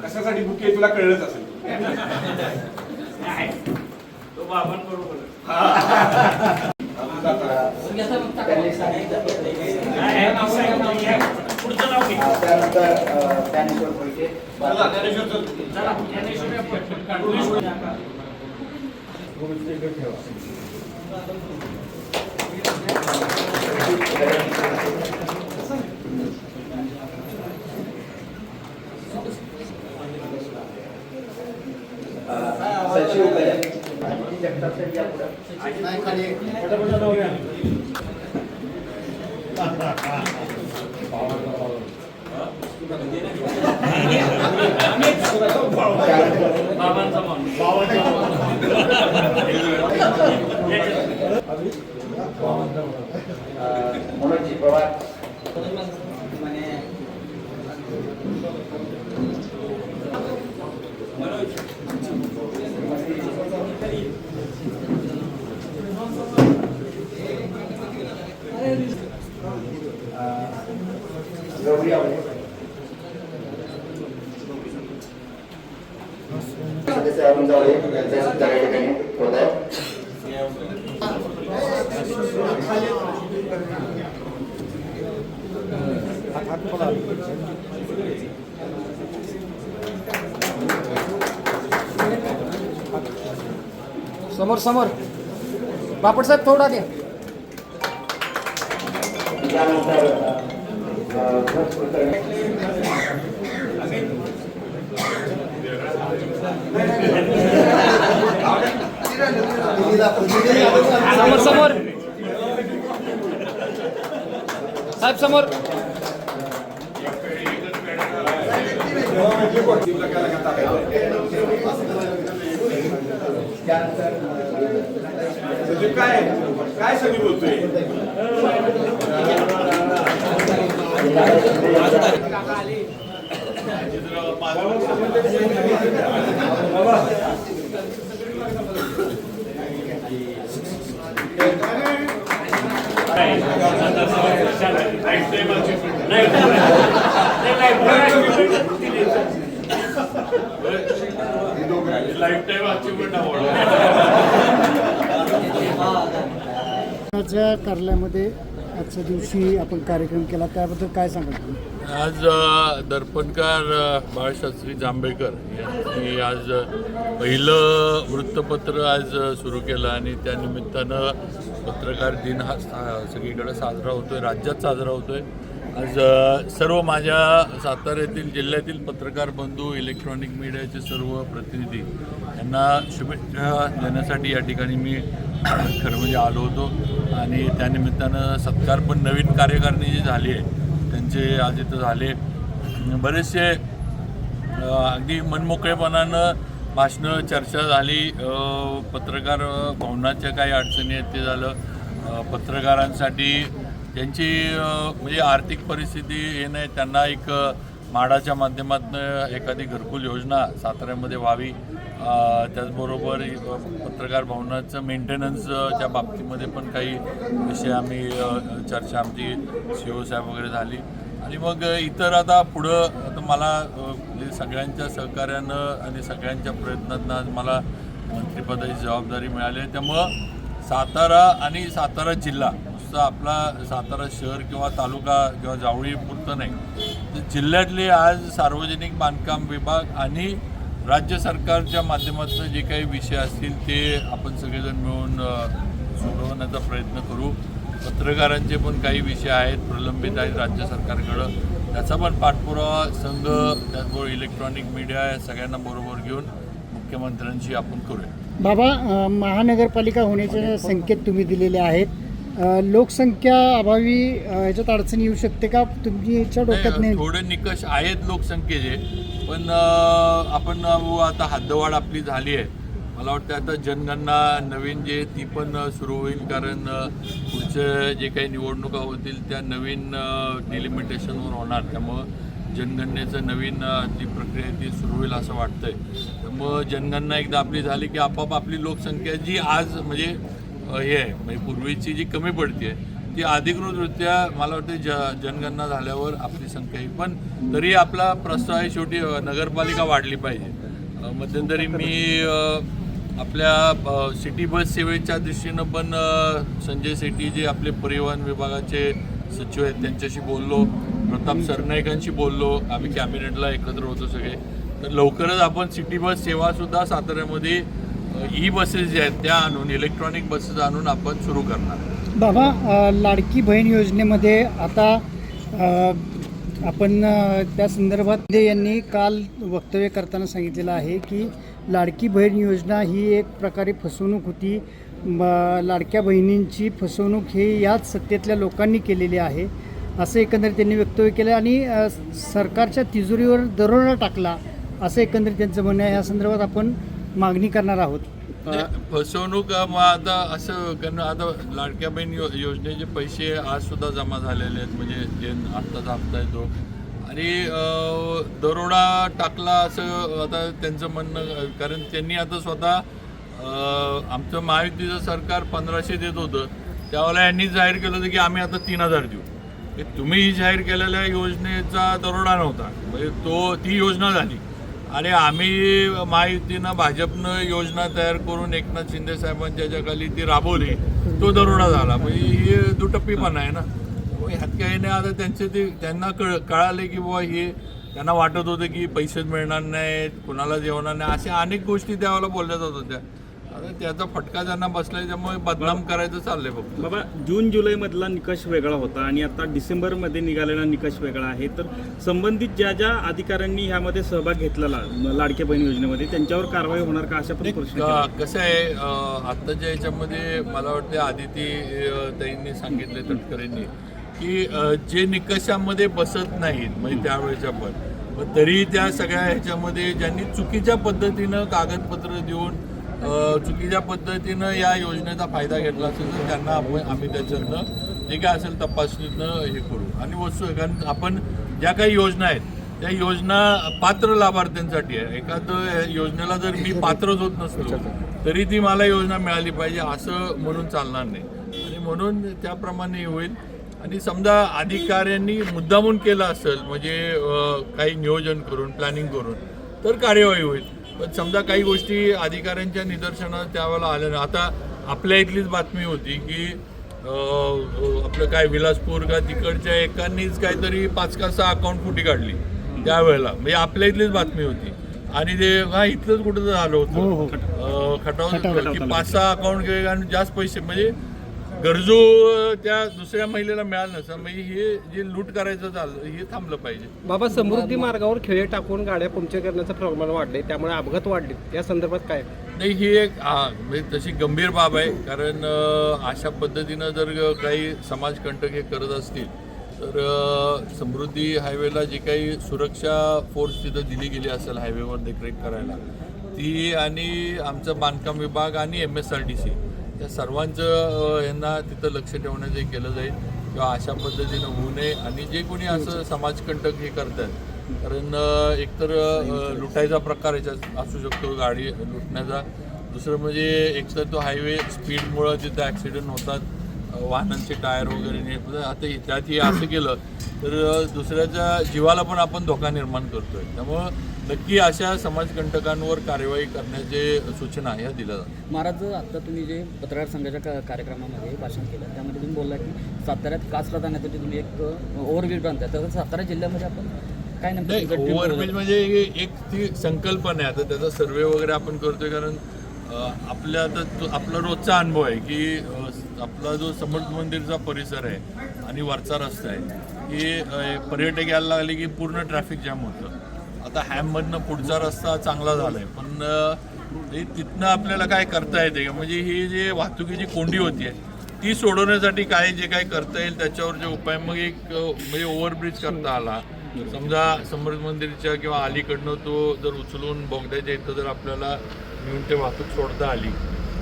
कशासाठी बुक आहे तुला कळलंच असेल तो नाव घे त्यानंतर अ, ज्ञानेश्वर पैसे चला ज्ञानेश्वरी आपण. सचिव माहिती जगताप साहेब या पुढं. बाबांचा माणूस अ, मनोजजी पवार अ, गौरी आवळे सदस्य अरुण जावळे यांचा सुद्धा या ठिकाणी होत आहे समोर समोर. बापट साहेब थोडा द्या समोर समोर. साहेब समोर. काय? काय सगळी बोलतोय? लाईफ टाईम अचिव्हमेंट च्या कार्यालयामध्ये आजच्या दिवशी आपण कार्यक्रम केला त्याबद्दल काय सांगाल आज दर्पणकार बाळशास्त्री जांभेकर यांनी आज पहिलं वृत्तपत्र आज सुरू केलं आणि त्यानिमित्तानं पत्रकार दिन हा सगळीकडे साजरा होतोय राज्यात साजरा होतोय. आज सर्व माझ्या साताऱ्यातील जिल्ह्यातील पत्रकार बंधू इलेक्ट्रॉनिक मीडियाचे सर्व प्रतिनिधी यांना शुभेच्छा देण्यासाठी या ठिकाणी मी खरं म्हणजे आलो होतो. आणि त्यानिमित्तानं सत्कार पण नवीन कार्यकारिणी जी झाली आहे त्यांचे आज इथं झाले. बरेचसे अगदी मनमोकळेपणानं भाषणं चर्चा झाली. पत्रकार भवनाच्या काही अडचणी आहेत ते झालं. पत्रकारांसाठी त्यांची म्हणजे आर्थिक परिस्थिती हे नाही त्यांना एक माडाच्या माध्यमातून एखादी घरकुल योजना साताऱ्यामध्ये व्हावी. त्याचबरोबर पत्रकार भवनाचं मेंटेनन्सच्या बाबतीमध्ये पण काही विषय आम्ही चर्चा आमची सी ओ साहेब वगैरे झाली. आणि मग इतर आता पुढं आता मला म्हणजे सगळ्यांच्या सहकार्यानं आणि सगळ्यांच्या प्रयत्नातनं आज मला मंत्रिपदाची जबाबदारी मिळाली. आहे त्यामुळं सातारा आणि सातारा जिल्हा नुसतं आपला सातारा शहर किंवा तालुका किंवा जावळी पुरतं नाही. तर जिल्ह्यातले आज सार्वजनिक बांधकाम विभाग आणि राज्य सरकारच्या माध्यमातून जे काही विषय असतील ते आपण सगळेजण मिळून सोडवण्याचा प्रयत्न करू. पत्रकारांचे पण काही विषय आहेत प्रलंबित आहेत राज्य सरकारकडं. त्याचा पण पाठपुरावा संघ त्याचबरोबर इलेक्ट्रॉनिक मीडिया या सगळ्यांना बरोबर घेऊन मुख्यमंत्र्यांशी आपण करूया. बाबा महानगरपालिका होण्याचे संकेत तुम्ही दिलेले आहेत. लोकसंख्या अभावी अ, याच्यात अडचण येऊ शकते का? तुमच्या डोक्यात नाही, थोडे निकष आहेत लोकसंख्येचे पण आपण अं, आता हद्दवाढ आपली झाली आहे. मला वाटतं आता जनगणना नवीन जे ती पण सुरू होईल कारण पुढचे जे काही निवडणुका होतील त्या नवीन डिलिमिटेशनवर होणार. त्यामुळं जनगणनेचं नवीन ती प्रक्रिया ती सुरू होईल असं वाटतंय. त्यामुळं जनगणना एकदा आपली झाली की आपोआप आपली लोकसंख्या जी आज म्हणजे हे आहे. म्हणजे पूर्वीची जी कमी पडते ती अधिकृतरित्या मला वाटते ज जनगणना झाल्यावर आपली संख्या येईल. पण तरी आपला प्रस्ताव आहे शेवटी नगरपालिका वाढली पाहिजे. मध्यंतरी मी आपल्या सिटी बस सेवेच्या दृष्टीनं पण संजय सेठी जे आपले परिवहन विभागाचे सचिव आहेत त्यांच्याशी बोललो. प्रताप सरनाईकांशी बोललो. आम्ही कॅबिनेटला एकत्र होतो सगळे. तर लवकरच आपण सिटी बस सेवासुद्धा साताऱ्यामध्ये ई बसेस ज्या आहेत त्या आणून इलेक्ट्रॉनिक बसेस आणून आपण सुरू करणार. बाबा लाडकी बहीण योजनेमध्ये आता आपण त्या संदर्भात दे यांनी काल वक्तव्य करताना सांगितलेलं आहे की लाडकी बहीण योजना ही एक प्रकारे फसवणूक होती. म- लाडक्या बहिणींची फसवणूक हे याच सत्तेतल्या लोकांनी केलेली आहे असं एकंदरीत त्यांनी वक्तव्य केलं. आणि सरकारच्या तिजोरीवर दरोडा टाकला असं एकंदरीत त्यांचं म्हणणं आहे. या संदर्भात आपण मागणी करणार आहोत. फसवणूक मग आता असं कारण आता लाडक्या बहीण यो योजनेचे पैसे आज सुद्धा जमा झालेले आहेत म्हणजे जे आत्ताच हप्ता येतो आणि दरोडा टाकला असं आता त्यांचं म्हणणं कारण त्यांनी आता स्वतः आमचं महायुतीचं सरकार पंधराशे देत होतं. त्यावेळेला यांनी जाहीर केलं होतं की आम्ही आता तीन हजार देऊ. हे तुम्ही जाहीर केलेल्या योजनेचा दरोडा नव्हता. म्हणजे तो ती योजना झाली. आणि आम्ही महायुतीनं भाजपनं योजना तयार करून एकनाथ शिंदे साहेबांच्या ज्याखाली ती राबवली. तो दरोडा झाला. म्हणजे हे दुटप्पीपणा आहे ना. ह्यात काही नाही. आता त्यांचे ते त्यांना कळ कळाले की बुवा हे त्यांना वाटत होतं की पैसेच मिळणार नाहीत कुणाला जेवणार नाही. अशा अनेक गोष्टी त्यावेळेला बोलल्या जात होत्या. आता त्याचा फटका त्यांना बसलाय त्यामुळे बदनाम करायचं चाललंय फक्त बाबा जून जुलैमधला निकष वेगळा होता आणि आता डिसेंबरमध्ये निघालेला निकष वेगळा आहे. तर संबंधित ज्या ज्या अधिकाऱ्यांनी ह्यामध्ये सहभाग घेतलेला लाडक्या बहीण योजनेमध्ये त्यांच्यावर कारवाई होणार का? अशा पण प्रश्न कसं आहे आत्ताच्या याच्यामध्ये मला वाटते आदिती ताईंनी सांगितले तटकरेंनी की जे निकषामध्ये बसत नाहीत म्हणजे त्यावेळेच्या पण तरी त्या सगळ्या ह्याच्यामध्ये ज्यांनी चुकीच्या पद्धतीनं कागदपत्र देऊन चुकीच्या पद्धतीनं या योजनेचा फायदा घेतला असेल तर त्यांना आपण आम्ही त्याच्यातनं जे काय असेल तपासणीनं हे करू. आणि वस्तू कारण आपण ज्या काही योजना आहेत त्या योजना पात्र लाभार्थ्यांसाठी आहे. एखादं योजनेला जर मी पात्रच होत नसलो तरी ती मला योजना मिळाली पाहिजे असं म्हणून चालणार नाही. आणि म्हणून त्याप्रमाणे हे होईल. आणि समजा अधिकाऱ्यांनी मुद्दामून केलं असेल म्हणजे काही नियोजन करून प्लॅनिंग करून तर कार्यवाही होईल. समजा काही गोष्टी अधिकाऱ्यांच्या निदर्शनात त्यावेळेला आल्या आता आपल्या इथलीच बातमी होती की आपलं काय विलासपूर का तिकडच्या एकांनीच काहीतरी पाच का सहा अकाउंट फुटी काढली. त्यावेळेला. म्हणजे आपल्या इथलीच बातमी होती. आणि ते हा इथलंच कुठं झालं हो, होतं? हो. अं, खटाव. की पाच सहा अकाउंट आणि जास्त पैसे. म्हणजे गरजू त्या दुसऱ्या महिलेला मिळालं नसतं. म्हणजे हे जे लूट करायचं चाललं हे थांबलं पाहिजे. बाबा समृद्धी मार्गावर खेळे टाकून गाड्या पंक्चर करण्याचं प्रमाण वाढले त्यामुळे अपघात वाढले. या संदर्भात काय? नाही ही एक हा, म्हणजे तशी गंभीर बाब आहे. कारण अशा पद्धतीनं जर काही समाजकंटक हे करत असतील तर समृद्धी हायवेला जी काही सुरक्षा फोर्स तिथं दिली गेली असेल हायवेवर देखरेख करायला ती आणि आमचं बांधकाम विभाग आणि M S R T C त्या सर्वांचं यांना तिथं लक्ष ठेवण्याचं हे केलं जाईल किंवा अशा पद्धतीनं होऊ नये. आणि जे कोणी असं समाजकंटक हे करतात कारण एकतर लुटायचा प्रकार याच्यात असू शकतो गाडी लुटण्याचा. दुसरं म्हणजे एकतर तो हायवे स्पीडमुळं तिथं ॲक्सिडेंट होतात वाहनांचे टायर वगैरे आता हे असं केलं तर दुसऱ्याच्या जीवाला पण आपण धोका निर्माण करतोय. त्यामुळं नक्की अशा समाजकंटकांवर कार्यवाही करण्याचे सूचना ह्या दिल्या जातात. महाराज आता तुम्ही जे पत्रकार संघाच्या का- कार्यक्रमामध्ये भाषण केलं त्यामध्ये तुम्ही बोलला की साताऱ्यात कासला जाण्यासाठी तुम्ही एक ओव्हरब्रिज बांधताय तर सातारा जिल्ह्यामध्ये आपण काय नाही ओव्हरब्रिज म्हणजे हे एक ती संकल्पना आहे. आता त्याचा सर्वे वगैरे आपण करतोय कारण आपल्या आता आपला रोजचा अनुभव आहे की आपला जो समर्थ मंदिरचा परिसर आहे आणि वरचा रस्ता आहे की पर्यटक यायला लागले की पूर्ण ट्रॅफिक जाम होतं. आता हॅममधनं पुढचा रस्ता चांगला झाला आहे पण तिथनं आपल्याला काय करता येते का? म्हणजे ही जे वाहतुकीची कोंडी होती आहे ती सोडवण्यासाठी काय जे काय करता येईल त्याच्यावर जे उपाय मग एक म्हणजे ओव्हरब्रिज करता आला. समजा समर्थ मंदिरच्या किंवा अलीकडनं तो जर उचलून बोगद्याच्या इथं जर आपल्याला नेऊन ते वाहतूक सोडता आली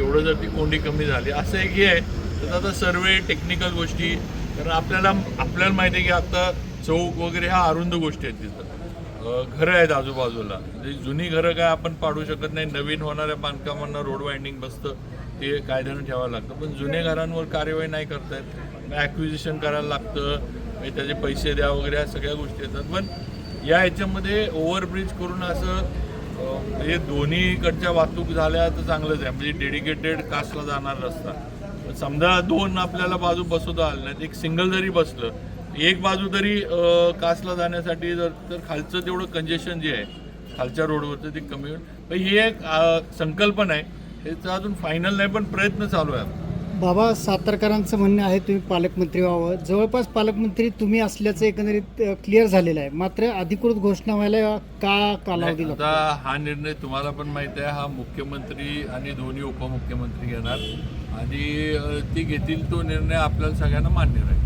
तेवढं जर ती कोंडी कमी झाली असं एक हे आहे. तर आता सर्वे टेक्निकल गोष्टी कारण आपल्याला आपल्याला माहिती आहे की आता चौक वगैरे ह्या अरुंद गोष्टी आहेत तिथं. घरं आहेत आजूबाजूला. म्हणजे जुनी घरं काय आपण पाडू शकत नाही. नवीन होणाऱ्या बांधकामांना रोड वाइंडिंग बसतं ते कायद्यानं ठेवावं लागतं. पण जुने घरांवर कार्यवाही नाही करतायत. ॲक्विजिशन करायला लागतं. त्याचे पैसे द्या वगैरे ह्या सगळ्या गोष्टी येतात. पण या ह्याच्यामध्ये ओव्हरब्रिज करून असं हे दोन्हीकडच्या वाहतूक झाल्या तर चांगलंच आहे. म्हणजे डेडिकेटेड कास्टला जाणार रस्ता. समजा दोन आपल्याला बाजू बसवता आलं नाहीत एक सिंगल जरी बसलं एक बाजू तरी कास्टला कासला जाण्यासाठी जर तर खालचं तेवढं कंजेशन जे आहे खालच्या रोडवरचं ते कमी होईल. पण ही एक संकल्पना आहे. याचं अजून फायनल नाही पण प्रयत्न चालू आहे. बाबा सातारकरांचं म्हणणं आहे तुम्ही पालकमंत्री व्हावं. जवळपास पालकमंत्री तुम्ही असल्याचं एकंदरीत क्लिअर झालेलं आहे. मात्र अधिकृत घोषणा व्हायला का कालावधी आता हा निर्णय तुम्हाला पण माहीत आहे हा मुख्यमंत्री आणि दोन्ही उपमुख्यमंत्री घेणार. आणि ते घेतील तो निर्णय आपल्याला सगळ्यांना मान्य राहील.